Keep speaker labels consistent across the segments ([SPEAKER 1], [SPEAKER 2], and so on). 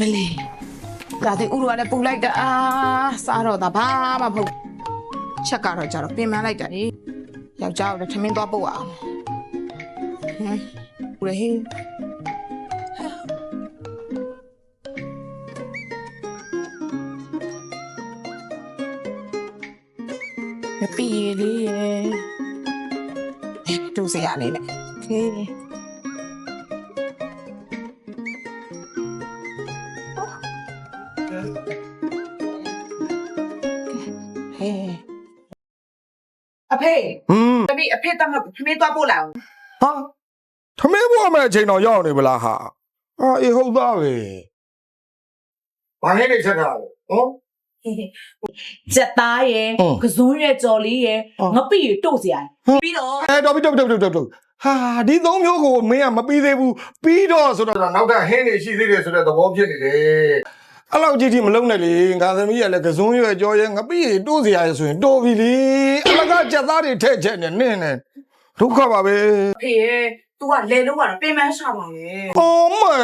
[SPEAKER 1] မလေးဒါတဲ့ဥရကလည်းပူလိုက်တာအာစားတော့တာဘာမှမဟုတ်ချက်ကတော့ကြတော့ပြင်မလိုက်တာလေယောက်ျားကိုလည်းထမင်းသွားပုတ်အောင်ဟမ်ဦးရဟင်းမပီလေးရေတူစရာလေးနဲ့โန်းတပည့်အဖေတမဖမေးသွားပို့လာအောင်
[SPEAKER 2] ဟာထမင်းပေါ်မဲ့အချိန်တော့ရောက်နေပလားဟာအာအေးဟုတ်သားပဲဘာလဲနေချက်တာလဲဟော
[SPEAKER 3] ကြက်သားရယ်
[SPEAKER 2] ဟုတ်
[SPEAKER 3] ကစုံရယ်ကြော်လေးရယ်
[SPEAKER 2] ဟုတ်
[SPEAKER 3] ငပိရယ်တို့စရာ
[SPEAKER 2] ဟုတ်
[SPEAKER 3] ပြီးတော့
[SPEAKER 2] အဲတော်ပြီတော်ပြီတော်ပြီတော်ပြီတော်ပြီဟာဒီသုံးမျိုးကိုမင်းကမပြီးသေးဘူးပြီးတော့ဆိုတော့နောက်ထပ်ဟင်းနေရှိသေးတယ်ဆိုတဲ့သဘောဖြစ်နေတယ် အဲ့လောက်ကြီးကြီးမလုံးနဲ့လေငါသမီးကလည်းကစုံရွယ်ကြောရဲငပိရီတိုးစရာရဆိုရင်တိုးပြီလေအလကားကြက်သားတွေထည့်ချက်နေနင်းနေဒုက္ခပါပဲ
[SPEAKER 3] အဖေရယ် तू ကလေလုံးကတော့ပင်မရှာပါလေ
[SPEAKER 2] အော်မဲ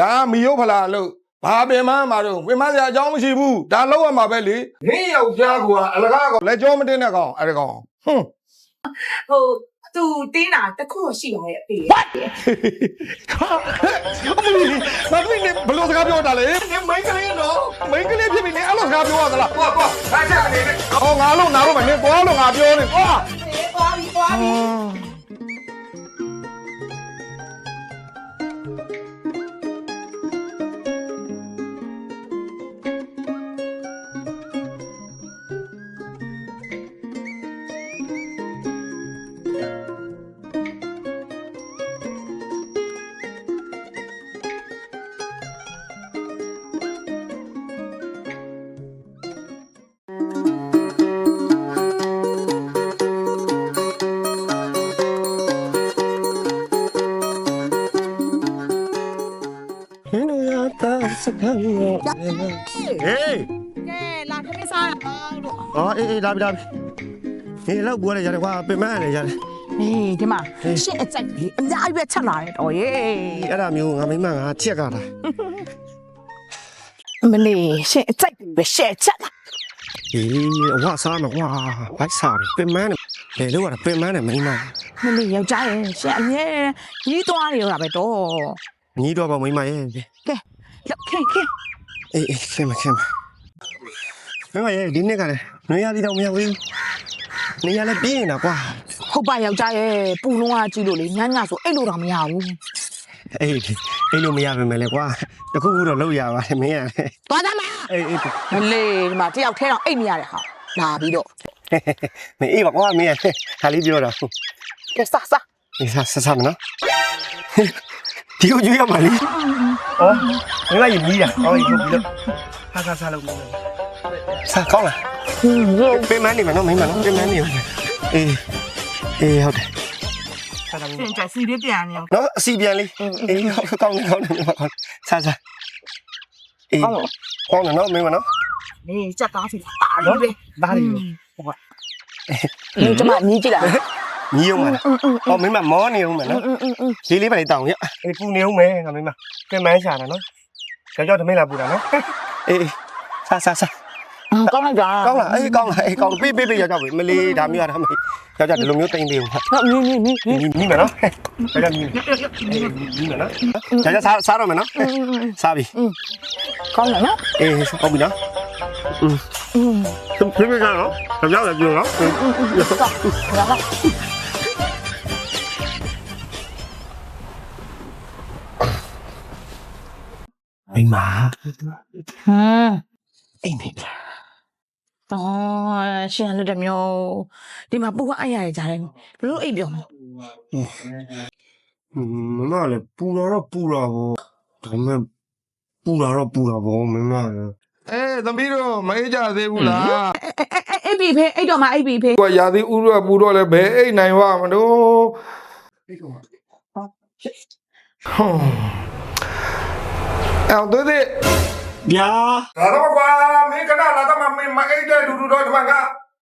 [SPEAKER 2] ဒါမီယိုဖလာလို့ဘာပင်မမှာတော့ပင်မစရာအကြောင်းမရှိဘူးဒါလောက်ရမှာပဲလေနင်းယောက်ျားကအလကားကလက်ကြောမတင်တဲ့ကောင်အဲ့ဒီကောင်ဟွန်း
[SPEAKER 3] ဟို तू တင်းတာတစ်ခုရှိပါရဲ့အဖေရယ်
[SPEAKER 2] ဟာအမလီငါတို့နေဘယ်လိုစကားပြောတာလဲနင်မိန်းကလေးနော်မိန်းကလေးဖြစ်ပြီနေအဲ့လိုစကားပြောရသလားကွာကွာအားချက်နေနေဟောငါလို့နားလို့မနေသွားလို့ငါပြောနေကွာ
[SPEAKER 3] အေးသွားပြီသွားပြီ
[SPEAKER 2] ဟေးကဲ
[SPEAKER 1] လာခမင်းစားအောင်လို့
[SPEAKER 4] အော်အေးအေးလာပြီလာပြီဟေးလောက်ပွားလေရတယ်ကွာပင်မရတယ်ရတယ်
[SPEAKER 1] ဟေးဒီမှာရှင့်အကြိုက်ကြီးအများကြီးပဲချက်လာတယ်တော်ရဲ့
[SPEAKER 4] အဲ့ဒါမျိုးငါမိမငါချက်ကလာ
[SPEAKER 1] မလေးရှင့်အကြိုက်ကြီးပဲရှင့်ချက်လာ
[SPEAKER 4] ဟေးအဝစားမကွာဘိုက်စားပြီပင်မနဲ့လေလို့ကတော့ပင်မနဲ့မိမ
[SPEAKER 1] မလေးယောက်ျားရဲ့ရှင့်အမြဲကြီးသွားနေရတာပဲတော်
[SPEAKER 4] ညီးတော့ပါမိမရဲ့
[SPEAKER 1] ကဲ ခဲခဲ
[SPEAKER 4] အေးအေးခင်မခင်မမိမရဲ့ဒီနေ့ကလည်းနွေရသည်တော့မရဘူးနေရလည်းပြင်းနေတာကွာ
[SPEAKER 1] ဟုတ်ပါယောက်ျားရဲ့ပူလုံးကကြည့်လို့လေညညဆိုအဲ့လိုတော့မရဘူး
[SPEAKER 4] အေးအေးလို့မရပါမယ်လေကွာတခုခုတော့လောက်ရပါတယ်မင်းရလေ
[SPEAKER 1] သွားသားမ
[SPEAKER 4] အေးအေး
[SPEAKER 1] မလေးဒီမှာတယောက်ထဲတော့အိတ်မရတဲ့ဟာလာပြီးတော့
[SPEAKER 4] မင်းအေးပါကွာမင်းရခါလေးပြောတာ
[SPEAKER 1] ကဲစားစား
[SPEAKER 4] အေးဆက်ဆက်မနော်ဒီကိုကြွေးရမှာလေဟောမိမရင်ကြီးတာဟောဒီကိုပြီးတော့ဟာဟာစားလို့မရ ဘူးစားကောင်းလားပင်မနေမနော်မိမနော်ပင်မနေဦးအေးအေးဟုတ်တယ်စားတာ
[SPEAKER 1] ရှင်ကြစီလေးပြန်နေအောင်
[SPEAKER 4] နော်အစီပြန်လေးအေးဟုတ်ကောင်းနေကောင်းနေကောင်းစားစားအေးကောင်းတယ်နော်မိမနော်
[SPEAKER 1] နေစက်သားစီတာလေးပဲ
[SPEAKER 4] ဒါလေး
[SPEAKER 1] နေကျမညီးကြည့်လား
[SPEAKER 4] ညီအောင်မလားဟောမိမမောနေဦးမယ်နော်လေးလေး ယ်ငါမိမပင်မရှာတာနော်ကြောက်ကြောက်တမင်းလာပူတာနော်အေးစားစားစား
[SPEAKER 1] ကောင်းလိုက်တာ
[SPEAKER 4] ကောင်းလားအေးကောင်းလားအေးကောင်းပေးပေးပေးရောက်တော့မလေးဒါမျိုးရတာမေကြောက်ကြောက်ဒီလိုမျိုးတိမ့်ပေးဦးဟာ
[SPEAKER 1] နော်မြင်းမြင်းမြင်း
[SPEAKER 4] ညီညီမနော်ဒါကြညီညီမနော်ဒါကြစားစားတော့မယ်နော်စားပြီ
[SPEAKER 1] ကောင်းတယ်နော်
[SPEAKER 4] အေးဟုတ်ပြီနော်
[SPEAKER 1] อืม
[SPEAKER 4] သူပြပြကြနော်ကြောက်ရပြောနော်
[SPEAKER 1] ရ ပါ
[SPEAKER 4] မိမ
[SPEAKER 1] ဟမ်အိမ်မေးတော့ရှင်လည်းတမျိုးဒီမှာပူကအဲ့ရရကြတယ်ဘလို့အိပ်ပြောမလဲ
[SPEAKER 4] မမလည်းပူလာတော့ပူလာပေါ့ဒါမဲ့ပူလာတော့ပူလာပေါ့မမလည်း
[SPEAKER 2] အေးသမီးတို့မအေးကြသေးဘူးလား
[SPEAKER 1] အိပ်ပြီဖေးအိပ်တော့မှအိပ်ပြီဖေး
[SPEAKER 2] ကွာရာသီဥရပူတော့လည်းဘယ်အိတ်နိုင်ဝမလို့ဟွန်း အောင်သွေးသေး
[SPEAKER 4] ဗျာ
[SPEAKER 2] ဒါတော့ကွာမင်းကနလာတော့မမင်းမအိတ်တဲ့ဒူဒူတော့ဒီမှာက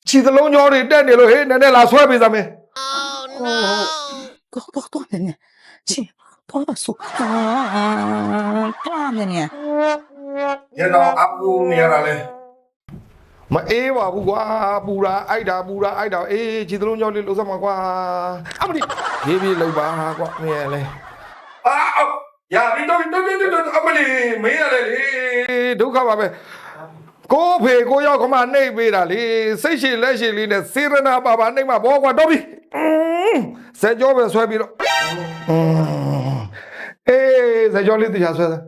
[SPEAKER 2] ခြေသလုံးကြောတွေတက်နေလို့ဟေးနည်းနည်းလာဆွဲပေးစမ်းမင်း
[SPEAKER 1] ကိုကိုတော့နေချင်း
[SPEAKER 5] သွားဆိုဟာသွားမြင်နေ
[SPEAKER 2] ရတော့အပူနေရတာလဲမအေးပါဘူးကွာပူတာအိုက်တာပူတာအိုက်တာအေးခြေသလုံးကြောက်လေးလှုပ်စမ်းပါကွာအမလီရေးပြီးလှုပ်ပါကွာမင်းရလဲအာအော် ရပြီတော့တော့တော့အမလီမင်းရလဲလေဒုက္ခပါပဲကိုဖေကိုရောက်ခမနှိပ်ပေးတာလေစိတ်ရှိလက်ရှိလေးနဲ့စေရနာပါပါနှိပ်မှာဘောကွာတော့ပြီစက်ကြောပဲဆွဲပြီးတော့အေးစက်ကြောလေးတရားဆွဲတာ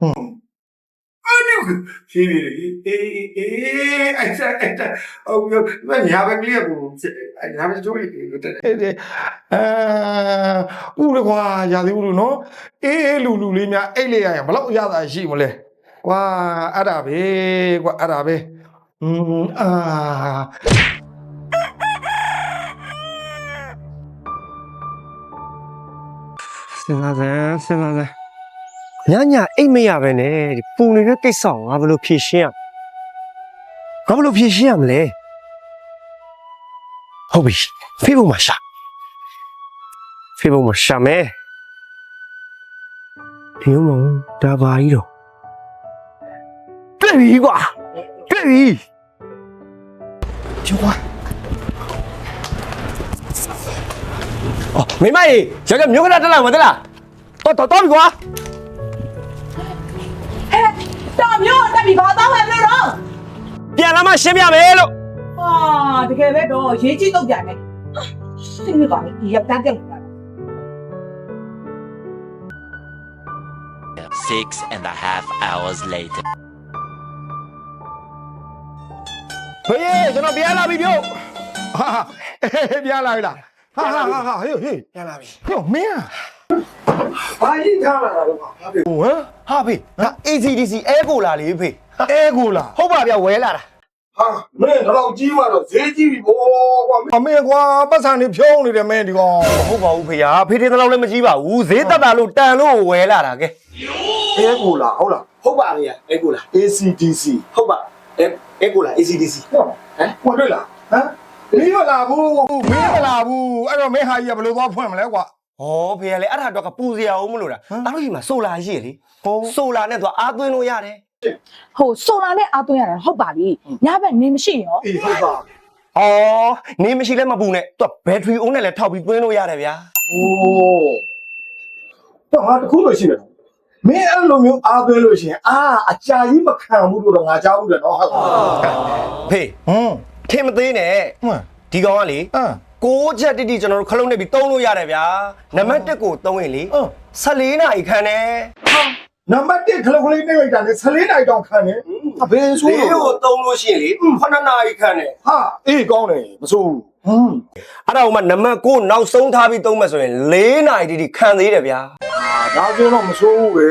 [SPEAKER 2] ဖြ ည်းဖြည်းလေးအေးအေးအဲ့ဒါအဲ့ဒါအော်မျိုးမညာပဲကလေးကိုအဲ့ဒါပဲတို့လေးကိုတက်အဲ့ဒါအာဥရကွာရာသီဥတုနော်အေးအေးလူလူလေးများအိတ်လေးရရင်ဘလောက်ရတာရှိမလဲကွာအဲ့ဒါပဲကွာအဲ့ဒါပဲอืมအာ
[SPEAKER 4] စဉ်းစားစမ်းစဉ်းစားစမ်း ညညအိတ်မရပဲနဲ့ဒီပူနေတဲ့ကိစ္စကိုငါဘယ်လိုဖြေရှင်းရငါဘယ်လိုဖြေရှင်းရမလဲဟုတ်ပြီဖေးဖို့မှာရှာဖေးဖို့မှာရှာမယ်ဒီမုံဒါပါကြီးတော့တွေ့ပြီကွာတွေ့ပြီကျော်ကွာအော်မိမကြီးယောက်ျားမျိုးကတက်လာမတက်လားတော်တော်တော်ပြီကွာ
[SPEAKER 3] ဟဲ့ တော်မျိုးတက်ပြီဘာတော့လဲလို့တော့
[SPEAKER 4] ပြန်လာမှရှင်းပြမယ်လို့
[SPEAKER 3] ဟာတကယ်ပဲတော့ရေးကြည့်တော့ပြန်မယ်ရှင်းပြပါလေဒီရက်တက်ကြတယ်
[SPEAKER 6] Six and a half hours later.
[SPEAKER 2] ဖေးကျွန်တော်ပြန်လာပြီပြုတ်ဟာအေးပြန်လာပြီလားဟာဟာဟာဟာဟေးဟေး
[SPEAKER 4] ပြန်လာပြီ
[SPEAKER 2] ပြုတ်မင်း ဘာကြီးထားလာတာတော့ဟာဖေးဟမ်
[SPEAKER 4] ဟာဖေဒါ ACDC အဲကိုလာလေဖေ
[SPEAKER 2] အဲကိုလား
[SPEAKER 4] ဟုတ်ပါဗျဝဲလာတာ
[SPEAKER 2] ဟာမင်းတော့ကြီးမှတော့ဈေးကြီးပြီဘောကွာအမေကွာပတ်စံနေဖြုံးနေတယ်မင်းဒီကောင်
[SPEAKER 4] ဟုတ်ပါဘူးဖေဟာဖေတင်တော့လည်းမကြီးပါဘူးဈေးတက်တာလို့တန်လို့ဝဲလာတာကဲ
[SPEAKER 2] အဲကိုလားဟုတ်လား
[SPEAKER 7] ဟုတ်ပါဗျာအဲကိုလား
[SPEAKER 2] ACDC
[SPEAKER 7] ဟုတ်ပါအဲအဲကိုလား ACDC
[SPEAKER 2] ဟမ်ဟိုတွေ့လားဟမ်မင်းမလာဘူးမင်းမလာဘူးအဲ့တော့မင်းဟာကြီးကဘယ်လိုသွားဖွင့်မလဲကွာ
[SPEAKER 4] ဟောဖေကလည်းအဲ့ဒါတော့ကပူစရာအောင်မလို့
[SPEAKER 2] လားတ
[SPEAKER 4] အားကြီးမှာဆိုလာရှိရလေ
[SPEAKER 2] ဟုတ်
[SPEAKER 4] ဆိုလာနဲ့သူအားသွင်းလို့ရတယ်
[SPEAKER 1] ဟိုဆိုလာနဲ့အားသွင်းရတာဟုတ်ပါပြီညဘက်နေမရှိရော
[SPEAKER 2] အေးဟုတ်ပါ
[SPEAKER 4] အော်နေမရှိလဲမပူနဲ့သူကဘက်ထရီအုံးနဲ့လည်းထောက်ပြီးသွင်းလို့ရတယ်ဗျာ
[SPEAKER 2] အိုးတော့ဟာတခုလို့ရှိမယ်မင်းအဲ့လိုမျိုးအားသွင်းလို့ရှိရင်အာအကြာကြီးမခံဘူးလို့တော့ငါကြားဘူးတယ်နော်ဟုတ်ကဲ့
[SPEAKER 4] ဖေ
[SPEAKER 2] ဟွန်း
[SPEAKER 4] ထင်မသေးနဲ့
[SPEAKER 2] ဟွန်း
[SPEAKER 4] ဒီကောင်ကလေ
[SPEAKER 2] အင်း
[SPEAKER 4] 6ချက်တိတိကျွန်တော်တို့ခလုံးနေပြီးသုံးလို့ရတယ်ဗျာနံပါတ်1ကိုသုံးရင်လေ
[SPEAKER 2] ဟုတ်
[SPEAKER 4] 14နာရီခံတယ်
[SPEAKER 2] နံပါတ်1ခလုတ်ကလေးနှိပ်လိုက်တာလေ14နိုင်တောင်ခံတယ်အဖေဆိုး
[SPEAKER 7] လေး
[SPEAKER 2] လို့
[SPEAKER 7] ကိုသုံးလို့ရှိရင်လေ9နာရီခံတယ်
[SPEAKER 2] ဟာအေးကောင်းတယ်မဆိုးဘူးဟွန်း
[SPEAKER 4] အဲ့ဒါကမှနံပါတ်6နောက်ဆုံးထားပြီးသုံးမယ်ဆိုရင်4နာရီတိတိခံသေးတယ်ဗျာ
[SPEAKER 2] ဒါဆိုတော့မဆိုးဘူးပဲ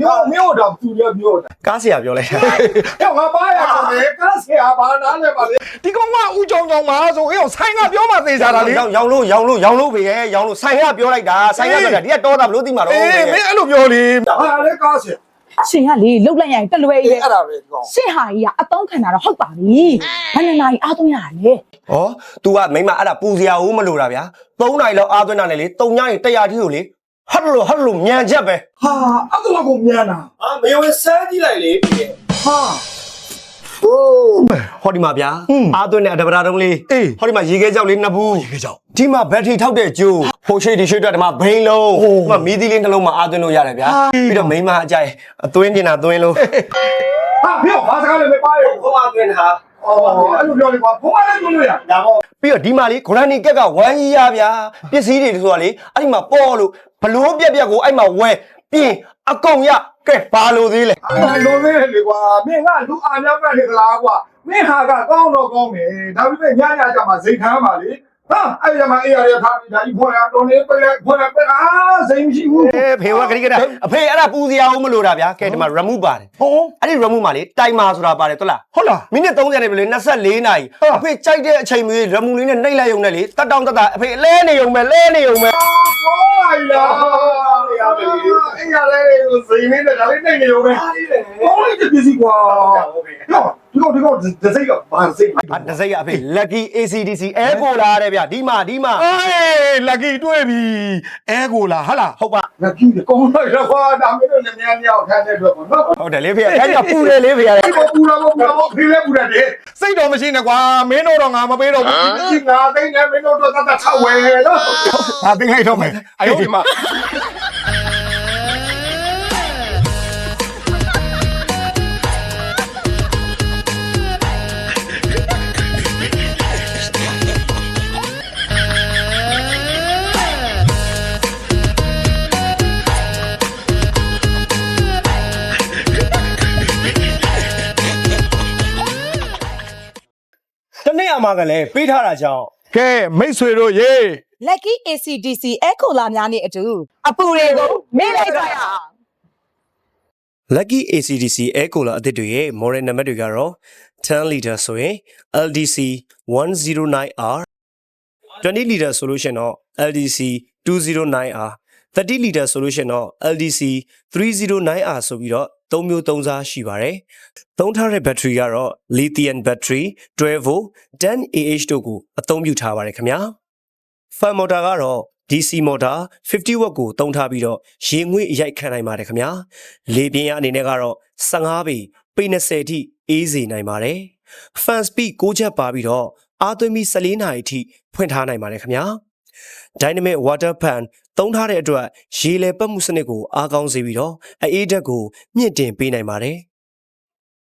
[SPEAKER 2] မြို့မြို့တော့သူရမြို့တာ
[SPEAKER 4] ကားဆရာပြောလိုက်တာ
[SPEAKER 2] ဟဲ့ငါပါရတော့လေကားဆရာဘာနားလဲပါလေဒီကောင်ကဦးကြောင်ကြောင်မှာဆိုအေးဆိုင်ကပြောမှသေချာတာလေ
[SPEAKER 4] ရောင်ရောင်လို့ရောင်လို့ရောင်လို့ပဲရဲ့ရောင်လို့ဆိုင်ကပြောလိုက်တာဆိုင်ကပြောတာဒီကတော်တာဘလို့သိမှာတော့
[SPEAKER 2] အေးမင်းအဲ့လိုပြောလေဟာလေကားဆရာ
[SPEAKER 1] ရှင်ကလေလှုပ်လိုက်ရရင်တက်လွယ်
[SPEAKER 2] အေး
[SPEAKER 1] ရဲ့
[SPEAKER 2] အဲ့ဒါပဲဒီကောင်
[SPEAKER 1] ရှင်ဟာကြီးကအတုံးခံတာတော့ဟုတ်ပါပြီဘယ်နှစ်နာရီအားသွင်းရတာလဲ
[SPEAKER 4] ဟော तू ကမိမအဲ့ဒါပူစရာဦးမလို့တာဗျာ3နာရီလောက်အားသွင်းတာနဲ့လေ3ညရင်100ထီကိုလေ ဟတ်လို့ဟတ်လို့မြန်ချက်ပဲ
[SPEAKER 2] ဟာအဲ့ဒါကိုမြန်တာ
[SPEAKER 7] အာမယုံစမ်းကြည့်လိုက်လေ
[SPEAKER 2] ဟာโอ้
[SPEAKER 4] ဟောဒီမှာဗျာ
[SPEAKER 2] ဟွန်း
[SPEAKER 4] အားသွင်းတဲ့အတပရာတုံးလေး
[SPEAKER 2] အေး
[SPEAKER 4] ဟောဒီမှာရေခဲကြောက်လေးနှစ်ဘူးရေခဲကြောက်ဒီမှာဘက်ထရီထောက်တဲ့ကျိုးဟိုရှိဒီရှိအတွက်ဒီမှာဘိန်းလုံး
[SPEAKER 2] ဟို
[SPEAKER 4] ဒီမှာမီးသီးလေးနှလုံးမှာအားသွင်းလို့ရတယ်ဗျာပြီးတော့မိမအကြိုက်အသွင်းနေတာသွင်းလို့
[SPEAKER 2] ဟာပြောဘာစကားလဲမပါရ
[SPEAKER 7] ဟိုမှာတွင်ဟာ
[SPEAKER 2] အော်အဲ့လိုပြောလေကွာဘုံမလည်းမလို့ရ
[SPEAKER 7] ဒါပေါ့
[SPEAKER 4] ပြီးတော့ဒီမှာလေဂရန်နီကက်ကဝမ်းကြီးရဗျာပစ္စည်းတွေဆိုတာလေအဲ့ဒီမှာပေါ်လို့ ဘလို့ပြက်ပြက်ကိုအဲ့မှာဝဲပြင်အကုန်ရကဲဘာလို့သေးလဲ
[SPEAKER 2] အဲ့လိုသေးတယ်လေကွာမင်းကလူအားများမှတ်နေသလားကွာမင်းဟာကကောင်းတော့ကောင်းတယ်ဒါပေမဲ့ညညကြမှာစိတ်ထမ်းပါလေ ဟာအဲ့ကြမှာအေးရရထားပြီးဒါကြီးဖွင့်ရတော့နေပြလိုက်ဖွင့်ရပြအာစိတ်မရှိဘူး
[SPEAKER 4] အေးဖေဝကတိကတာအဖေအဲ့ဒါပူစရာအောင်မလို့တာဗျာကဲဒီမှာ remove ပါတယ်
[SPEAKER 2] ဟော
[SPEAKER 4] အဲ့ဒီ remove မှာလေတိုင်မာဆိုတာပါတယ်ဟုတ်လား
[SPEAKER 2] ဟုတ်လား
[SPEAKER 4] မိနစ်30နဲ့ပဲလေ24နာရီ
[SPEAKER 2] ဟာ
[SPEAKER 4] အဖေကြိုက်တဲ့အချိန်မျိုး remove လေးနဲ့နှိပ်လိုက်ရုံနဲ့လေတက်တောင့်တက်တာအဖေလဲနေရုံပဲလဲနေရုံပဲ
[SPEAKER 2] ဟောလာ
[SPEAKER 7] ရမယ်လေ
[SPEAKER 2] အဲ့ရလဲစိန်နေတဲ့ဒါလေးနေနေရောပဲ
[SPEAKER 7] အားလေးလေ
[SPEAKER 2] ဟောဒီပစ္စည်းကွာ ဒီကောင်ဒီကောင်ဒီစိတ်ကဘာစိတ်
[SPEAKER 4] အာတစိမ့်ရအဖေ lucky ACDC အဲကိုလာတဲ့ဗျဒီမှာဒီမှာ
[SPEAKER 2] အေးလက်ကီတွေ့ပြီအဲကိုလားဟာလား
[SPEAKER 4] ဟုတ်ပါ
[SPEAKER 2] လက်ကီကောင်းလိုက်တော့ကွာဒါမင်းတို့လည်းများများခံတဲ့အတွက်ပေါ့နော်
[SPEAKER 4] ဟုတ်တယ်လေဖေအဲ့ဒီကပူတယ်လေဖေရတယ်
[SPEAKER 2] ဒီပေါ်ပူလာပေါ်ပူလာပေါ်ဖေးလဲပူတယ်တဲ့စိတ်တော်မရှိနဲ့ကွာမင်းတို့တော့ငါမပေးတော့ဘူးဒီငါသိနေမင်းတို့တော့တတ်တတ်ထောက်ဝဲနော် ငါသိလိုက်တော့မယ်အယုံဒီမှာ
[SPEAKER 4] နေ့အမှားကလည်းပေးထားတာကြောင့်
[SPEAKER 2] ကဲမိတ်ဆွေတို့ရေ
[SPEAKER 1] Lucky ACDC အဲကိုလာများနဲ့အတူအပူတွေကိုမေ့လိုက်ကြရအောင်
[SPEAKER 4] lucky ACDC အဲကိုလာအသစ်တွေရဲ့ model နံပါတ်တွေကတော့10 liter ဆိုရင် LDC 109R 20 liter solution တော့ LDC 209R 30 liter solution တော့ LDC 309R ဆိုပြီးတော့ သုံးမျိုးသုံးစားရှိပါတယ်။သုံးထားတဲ့ battery ကတော့ lithium battery 12 volt 10AH တို့ကိုအသုံးပြုထားပါတယ်ခင်ဗျာ။ fan motor ကတော့ DC motor 50 watt ကိုသုံးထားပြီးတော့ရေငွေ့ရိုက်ခံနိုင်ပါတယ်ခင်ဗျာ။လေပြင်းရအနေနဲ့ကတော့15ပေပေ20အထိအေးစေနိုင်ပါတယ်။ fan speed 6ချက်ပါပြီးတော့အားသွင်းပြီး14နာရီအထိဖွင့်ထားနိုင်ပါတယ်ခင်ဗျာ။ dynamic water fan သုံးထားတဲ့အတွက်ရေလေပတ်မှုစနစ်ကိုအားကောင်းစေပြီးတော့အအေးဓာတ်ကိုမြင့်တင်ပေးနိုင်ပါတယ်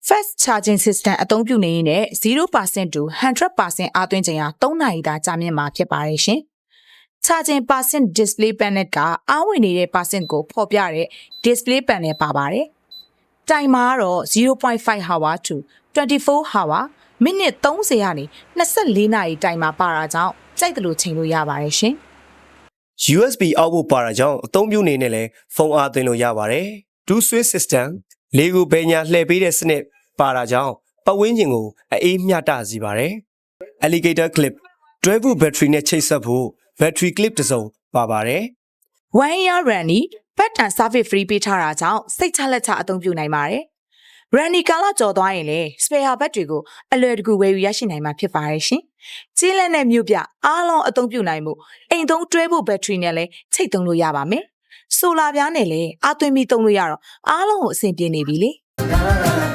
[SPEAKER 1] Fast charging system အသုံးပြုနေရင်လည်း0% to 100%အားသွင်းချိန်ဟာ3နာရီသာကြာမြင့်မှာဖြစ်ပါတယ်ရှင်။ charging percent display panel ကအားဝင်နေတဲ့ percent ကိုဖော်ပြတဲ့ display panel ပါပါတယ်။ timer ကတော့0.5 hour to 24 hour မိနစ်30ကနေ24နာရီ timer ပါတာကြောင့်ကြိုက်တယ်လို့ချိန်လို့ရပါတယ်ရှင်။
[SPEAKER 4] USB output ပါတာကြောင့်အသုံးပြုနေနဲ့လည်းဖုန်းအားသွင်းလို့ရပါတယ်။ two switch system လေးခုဘယ်ညာလှည့်ပေးတဲ့စနစ်ပါတာကြောင့်ပတ်ဝန်းကျင်ကိုအေးမျှတစေပါတယ်။ alligator clip 12 volt battery နဲ့ချိတ်ဆက်ဖို့ battery clip တစ်စုံပါပါတယ်
[SPEAKER 1] one year runny ဘတ်တန် service free ပေးထားတာကြောင့်စိတ်ချလက်ချအသုံးပြုနိုင်ပါတယ်။ runny ကာလကျော်သွားရင်လည်း spare ဘတ်တွေကိုအလွယ်တကူဝယ်ယူရရှိနိုင်မှာဖြစ်ပါတယ်ရှင်။ကြီးလက်နဲ့မြို့ပြအားလုံးအသုံးပြုနိုင်မှုအိမ်သုံးတွဲဖို့ဘက်ထရီနဲ့လည်းချိတ်သုံးလို့ရပါမယ်။ဆိုလာပြားနဲ့လည်းအားသွင်းပြီးသုံးလို့ရတော့အားလုံးကိုအဆင်ပြေနေပြီလေ။